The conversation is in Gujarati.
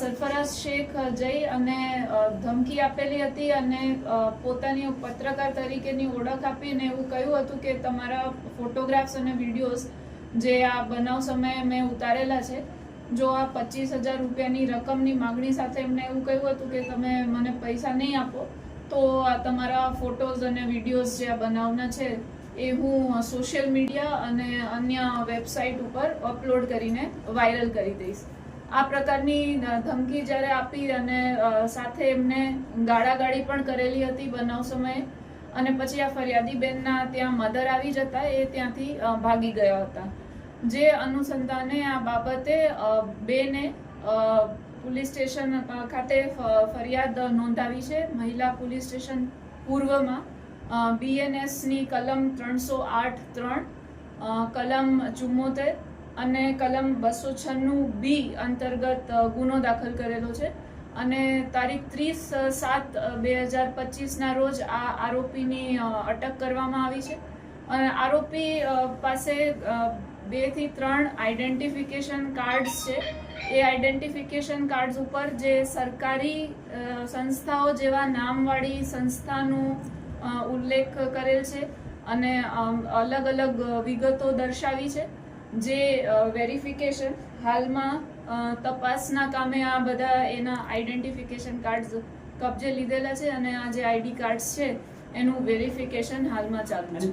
સરફરાઝ શેખ જઈ અને ધમકી આપેલી હતી અને પોતાની પત્રકાર તરીકેની ઓળખ આપીને એવું કહ્યું હતું કે તમારા ફોટોગ્રાફ્સ અને વિડીયોઝ જે આ બનાવ સમયે મેં ઉતારેલા છે, જો આ પચીસ હજાર રૂપિયાની રકમની માગણી સાથે એમને એવું કહ્યું હતું કે તમે મને પૈસા નહીં આપો, તો આ તમારા ફોટોઝ અને વિડીયોઝ જે આ બનાવના છે એ હું સોશિયલ મીડિયા અને અન્ય વેબસાઇટ ઉપર અપલોડ કરીને વાયરલ કરી દઈશ. આ પ્રકારની ધમકી જ્યારે આપી અને સાથે એમને ગાળાગાળી પણ કરેલી હતી બનાવ સમયે અને પછી આ ફરિયાદી બેનના ત્યાં મધર આવી જતા, એ ત્યાંથી ભાગી ગયા હતા. જે અનુસંધાને આ બાબતે બેને પોલીસ સ્ટેશન ખાતે ફરિયાદ નોંધાવી છે. મહિલા પોલીસ સ્ટેશન પૂર્વમાં બીએનએસની કલમ ત્રણસો આઠ ત્રણ કલમ ચુમ્મોતેર અને કલમ બસો છન્નું બી અંતર્ગત ગુનો દાખલ કરેલો છે. અને તારીખ ત્રીસ સાત બે હજાર પચીસના રોજ આ આરોપીની અટક કરવામાં આવી છે. અને આરોપી પાસે બેથી ત્રણ આઈડેન્ટિફિકેશન કાર્ડ્સ છે. એ આઈડેન્ટિફિકેશન કાર્ડ્સ ઉપર જે સરકારી સંસ્થાઓ જેવા નામવાળી સંસ્થાનું ઉલ્લેખ કરેલ છે અને અલગ અલગ વિગતો દર્શાવી છે. જે વેરિફિકેશન હાલમાં તપાસના કામે આ બધા એના આઈડેન્ટિફિકેશન કાર્ડ્સ કબજે લીધેલા છે અને આ જે આઈડી કાર્ડ્સ છે, એનું વેરિફિકેશન હાલમાં ચાલુ છે.